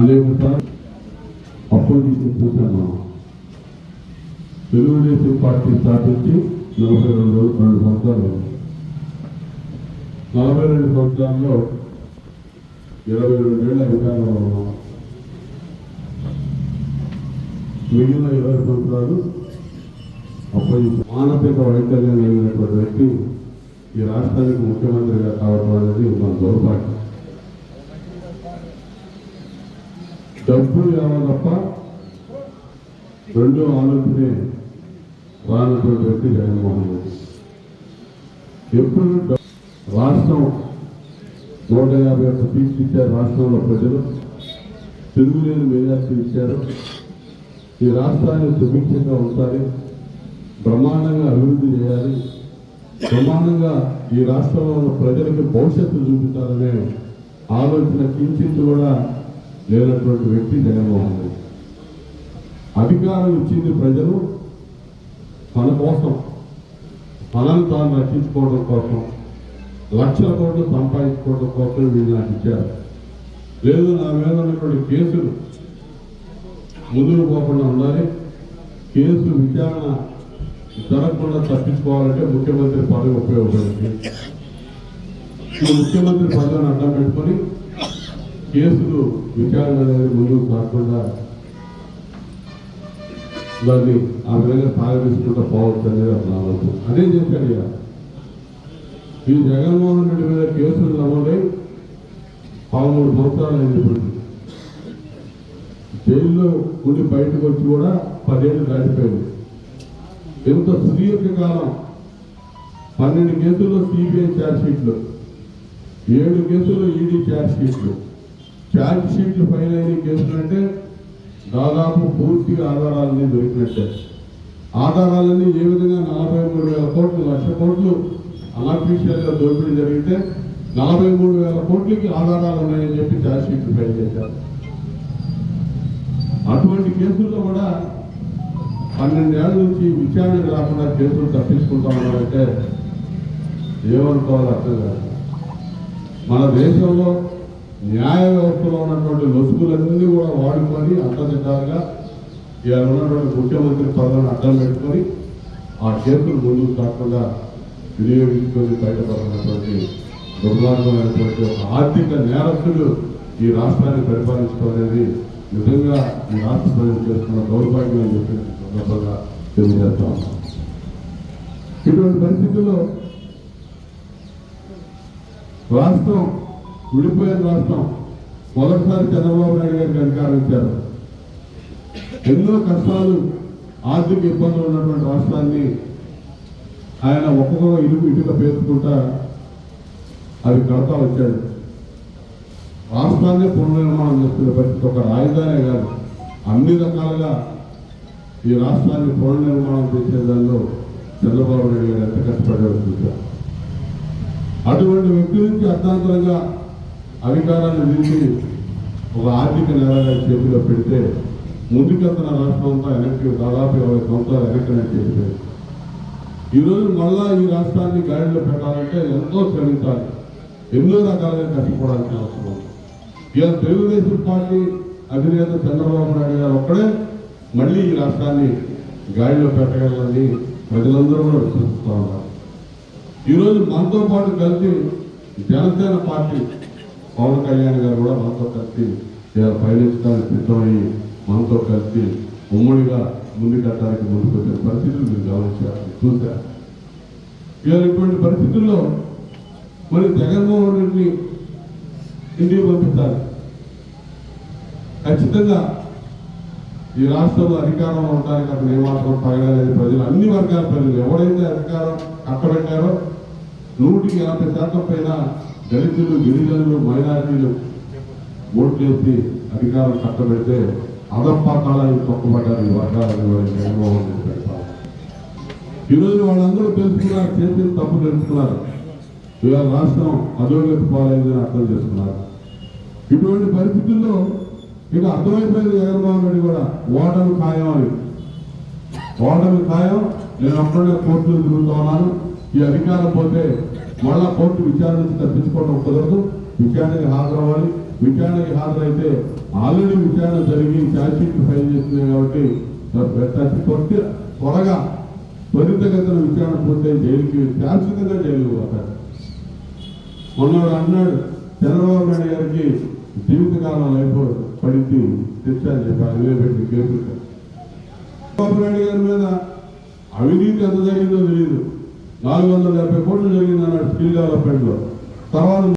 అనేక సార్లు అపోజిషన్ చూశాను మనం తెలుగుదేశం పార్టీ స్థాపించి నలభై రెండు రెండు సంవత్సరాలు నలభై రెండు సంవత్సరాల్లో ఇరవై రెండేళ్ళ అధికారంలో ఉన్నాం మిగిలిన ఇరవై సంవత్సరాలు అపోజిషన్ మానసిక వైకల్యం కలిగినటువంటి వ్యక్తి ఈ రాష్ట్రానికి ముఖ్యమంత్రిగా కావడం అనేది మన దౌర్భాగ్యం డబ్బు ఎవరు తప్ప రెండో ఆలోచనే రానటువంటి వ్యక్తి జగన్మోహన్ రెడ్డి. ఎప్పుడు రాష్ట్రం నూట యాభై ఒక్క సీట్లు ఇచ్చారు రాష్ట్రంలో ప్రజలు. తిరుగులేని మేజార్టీ ఇచ్చారు. ఈ రాష్ట్రాన్ని సుభిక్షంగా ఉంచాలి బ్రహ్మాండంగా అభివృద్ధి చేయాలి బ్రహ్మాండంగా ఈ రాష్ట్రంలో ఉన్న ప్రజలకు భవిష్యత్తు చూపించాలనే ఆలోచన కించిత్ కూడా లేనటువంటి వ్యక్తి జగన్మోహన్ రెడ్డి. అధికారం ఇచ్చింది ప్రజలు తన కోసం. తనను తాను రక్షించుకోవడం కోసం లక్షల కోట్లు సంపాదించుకోవడం కోసం వీళ్ళు నాకు ఇచ్చారు. లేదు నా మీద ఉన్నటువంటి కేసులు ముందుకు పోకుండా ఉండాలి. కేసు విచారణ జరగకుండా తప్పించుకోవాలంటే ముఖ్యమంత్రి పదవి ఉపయోగపడింది. ఈ ముఖ్యమంత్రి పదవిని అడ్డం పెట్టుకొని కేసులు విచారణ అనేది ముందుకు కాకుండా దాన్ని ఆ విధంగా సాగదీసుకుంటూ పోవచ్చు అనేది అతను ఆలోచన అదే చేశాడు ఇక. ఈ జగన్మోహన్ రెడ్డి మీద కేసులు నమోదై పదమూడు సంవత్సరాలు నిండిపోయింది జైల్లో ఉండి బయటకు వచ్చి కూడా పదేళ్ళు దాటిపోయింది. ఎంత సుదీర్ఘ కాలం పన్నెండు కేసుల్లో సిబిఐ ఛార్జ్ షీట్లు ఏడు కేసుల్లో ఈడీ ఛార్జ్ షీట్లు ఛార్జ్ షీట్లు ఫైల్ అయిన కేసులు అంటే దాదాపు పూర్తిగా ఆధారాలన్నీ దొరికినట్టే. ఆధారాలన్నీ ఏ విధంగా నలభై మూడు వేల కోట్లు లక్ష కోట్లు అనఫీషియల్ దోపిడీ జరిగితే నలభై మూడు వేల కోట్లకి ఆధారాలు ఉన్నాయని చెప్పి ఛార్జ్ షీట్లు ఫైల్ చేశారు. అటువంటి కేసుల్లో కూడా పన్నెండేళ్ళ నుంచి విచారణ రాకుండా కేసులు తప్పించుకుంటా ఉన్నారంటే ఏమనుకోవాలి అర్థం కాదు. మన దేశంలో న్యాయ వ్యవస్థలో ఉన్నటువంటి లొసుగులన్నీ కూడా వాడుకొని అంతదిద్దాలుగా ఇలా ఉన్నటువంటి ముఖ్యమంత్రి పదవిని అడ్డం పెట్టుకొని ఆ కేసులు ముందుకు కాకుండా వినియోగించుకొని బయటపడినటువంటి దుర్మార్గమైనటువంటి ఒక ఆర్థిక నేరస్తులు ఈ రాష్ట్రాన్ని పరిపాలించడం అనేది నిజంగా ఈ రాష్ట్ర ప్రజలు చేస్తున్న దౌర్భాగ్యం అని చెప్పి సందర్భంగా తెలియజేస్తాం ఇటువంటి పరిస్థితుల్లో రాష్ట్రం విడిపోయిన రాష్ట్రం మొదటిసారి చంద్రబాబు నాయుడు గారికి అధికారం ఇచ్చారు. ఎన్నో కష్టాలు ఆర్థిక ఇబ్బందులు ఉన్నటువంటి రాష్ట్రాన్ని ఆయన ఒక్కొక్క ఇరుగు ఇటుక పేర్చుకుంటా అది కడతా వచ్చాడు. రాష్ట్రాన్ని పునర్నిర్మాణం చేస్తున్న పరిస్థితి ఒక రాజధానే కాదు. అన్ని రకాలుగా ఈ రాష్ట్రాన్ని పునర్నిర్మాణం చేసే దానిలో చంద్రబాబు నాయుడు గారు ఎంత కష్టపడారో అటువంటి వ్యక్తి నుంచి అర్థాంతరంగా అధికారాన్ని నిలిచి ఒక ఆర్థిక నేరాగా చేతిలో పెడితే ముందుకెత్తన రాష్ట్రం అంతా వెనక్కి దాదాపు ఇరవై సంవత్సరాలు వెనక్కి చేతిలో ఈరోజు మళ్ళా ఈ రాష్ట్రాన్ని గాడిలో పెట్టాలంటే ఎంతో శ్రమించాలి. ఎన్నో రకాలుగా కష్టపడాల్సిన అవసరం ఇలా తెలుగుదేశం పార్టీ అధినేత చంద్రబాబు నాయుడు గారు ఒక్కడే మళ్ళీ ఈ రాష్ట్రాన్ని గాడిలో పెట్టగలని ప్రజలందరూ కూడా విశ్వసిస్తూ ఉన్నారు. ఈరోజు మనతో పాటు కలిసి జనసేన పార్టీ పవన్ కళ్యాణ్ గారు కూడా మనతో కలిసి ఇవాళ పయనించడానికి సిద్ధమయ్యి మనతో కలిసి ఉమ్మడిగా ముందుకెట్టడానికి ముందుకు వచ్చిన పరిస్థితులు మీరు గమనించారు చూశారు. ఇవాళ ఇటువంటి పరిస్థితుల్లో మరి జగన్మోహన్ రెడ్డిని ఇంటికి పంపిస్తారు ఖచ్చితంగా ఈ రాష్ట్రంలో అధికారంలో ఉండడానికి అతను ఏమాత్రం తగలేదు ప్రజలు అన్ని వర్గాల ప్రజలు ఎవరైతే అధికారం కట్టబెట్టారో నూటికి ఎనభై శాతం పైన దళితులు గిరిజనులు మైనారిటీలు ఓట్లేసి అధికారం కట్టబెడితే అదపాతాలని తొక్కబడ్డారు ఈ వర్గాలని జగన్మోహన్ రెడ్డి పెడతారు ఈరోజు వాళ్ళందరూ తెలుసుకున్నారు చేసిన తప్పు తెలుసుకున్నారు. ఇవాళ రాష్ట్రం అధోగతి పాలైందని అర్థం చేసుకున్నారు. ఇటువంటి పరిస్థితుల్లో ఇక అర్థమైపోయింది జగన్మోహన్ రెడ్డి కూడా ఓటమి ఖాయం అని. ఓటమి ఖాయం నేను అప్పుడే కోర్టులు తిరుగుతా ఉన్నాను. ఈ అధికారం పోతే మళ్ళా కోర్టు విచారణ నుంచి తప్పించుకోవడం కుదరదు. విచారణకి హాజరవ్వాలి. విచారణకి హాజరైతే ఆల్రెడీ విచారణ జరిగి ఛార్జ్షీట్ ఫైల్ చేస్తున్నాయి కాబట్టి ప్రతి కొట్టి త్వరగా త్వరితగతిన విచారణ పూర్తయి జైలుకి శాశ్వతంగా జైలుకి పోతాడు మొన్నవాడు అన్నాడు చంద్రబాబు నాయుడు గారికి జీవితకాలం అయిపో పడింది తెచ్చాను చెప్పారు ఇవే పెట్టి కేసులు. చంద్రబాబు నాయుడు గారి మీద అవినీతి ఎంత జరిగిందో తెలియదు. నాలుగు వందల డెబ్బై కోట్లు జరిగింది అన్నాడు స్కిల్ డెవలప్మెంట్లో తర్వాత